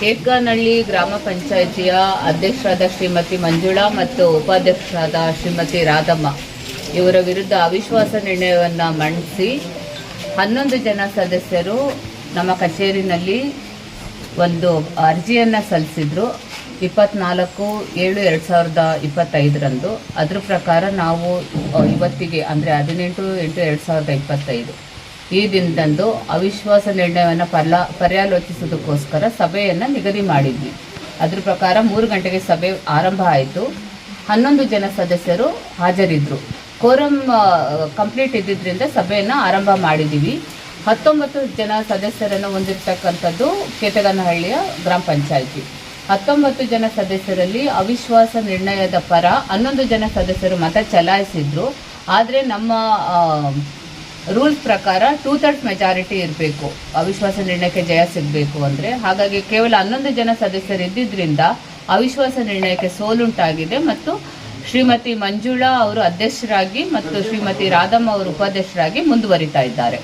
ಕೇತ್ಗಾನಹಳ್ಳಿ ಗ್ರಾಮ ಪಂಚಾಯಿತಿಯ ಅಧ್ಯಕ್ಷರಾದ ಶ್ರೀಮತಿ ಮಂಜುಳಾ ಮತ್ತು ಉಪಾಧ್ಯಕ್ಷರಾದ ಶ್ರೀಮತಿ ರಾಧಮ್ಮ. ಇವರ ವಿರುದ್ಧ ಅವಿಶ್ವಾಸ ನಿರ್ಣಯವನ್ನು ಮಂಡಿಸಿ ಹನ್ನೊಂದು ಜನ ಸದಸ್ಯರು ನಮ್ಮ ಕಚೇರಿನಲ್ಲಿ ಒಂದು ಅರ್ಜಿಯನ್ನು ಸಲ್ಲಿಸಿದ್ರು. ಇಪ್ಪತ್ನಾಲ್ಕು ಏಳು ಎರಡು ಸಾವಿರದ ಇಪ್ಪತ್ತೈದರಂದು. ಅದ್ರ ಪ್ರಕಾರ ನಾವು ಇವತ್ತಿಗೆ, ಅಂದರೆ ಹದಿನೆಂಟು ಎಂಟು ಎರಡು ಸಾವಿರದ ಇಪ್ಪತ್ತೈದು. ಈ ದಿನದಂದು ಅವಿಶ್ವಾಸ ನಿರ್ಣಯವನ್ನು ಪರ್ಲ ಪರ್ಯಾಲೋಚಿಸೋದಕ್ಕೋಸ್ಕರ ಸಭೆಯನ್ನು ನಿಗದಿ ಮಾಡಿದ್ವಿ. ಅದ್ರ ಪ್ರಕಾರ ಮೂರು ಗಂಟೆಗೆ ಸಭೆ ಆರಂಭ ಆಯಿತು. ಹನ್ನೊಂದು ಜನ ಸದಸ್ಯರು ಹಾಜರಿದ್ದರು ಕೋರಂ ಕಂಪ್ಲೀಟ್ ಇದ್ದಿದ್ದರಿಂದ ಸಭೆಯನ್ನು ಆರಂಭ ಮಾಡಿದ್ದೀವಿ ಹತ್ತೊಂಬತ್ತು ಜನ ಸದಸ್ಯರನ್ನು ಹೊಂದಿರತಕ್ಕಂಥದ್ದು ಕೇತಗನಹಳ್ಳಿಯ ಗ್ರಾಮ ಪಂಚಾಯಿತಿ. ಹತ್ತೊಂಬತ್ತು ಜನ ಸದಸ್ಯರಲ್ಲಿ ಅವಿಶ್ವಾಸ ನಿರ್ಣಯದ ಪರ ಹನ್ನೊಂದು ಜನ ಸದಸ್ಯರು ಮತ ಚಲಾಯಿಸಿದ್ರು. ಆದರೆ ನಮ್ಮ ರೂಲ್ಸ್ ಪ್ರಕಾರ ಟೂ ಥರ್ಡ್ಸ್ ಮೆಜಾರಿಟಿ ಇರಬೇಕು. ಅವಿಶ್ವಾಸ ನಿರ್ಣಯಕ್ಕೆ ಜಯ ಸಿಗಬೇಕು ಅಂದರೆ. ಹಾಗಾಗಿ ಕೇವಲ ಹನ್ನೊಂದು ಜನ ಸದಸ್ಯರು ಇದ್ದಿದ್ದರಿಂದ ಅವಿಶ್ವಾಸ ನಿರ್ಣಯಕ್ಕೆ ಸೋಲುಂಟಾಗಿದೆ ಮತ್ತು ಶ್ರೀಮತಿ ಮಂಜುಳಾ ಅವರು ಅಧ್ಯಕ್ಷರಾಗಿ ಮತ್ತು ಶ್ರೀಮತಿ ರಾಧಮ್ಮ ಅವರು ಉಪಾಧ್ಯಕ್ಷರಾಗಿ ಮುಂದುವರಿತಾ ಇದ್ದಾರೆ.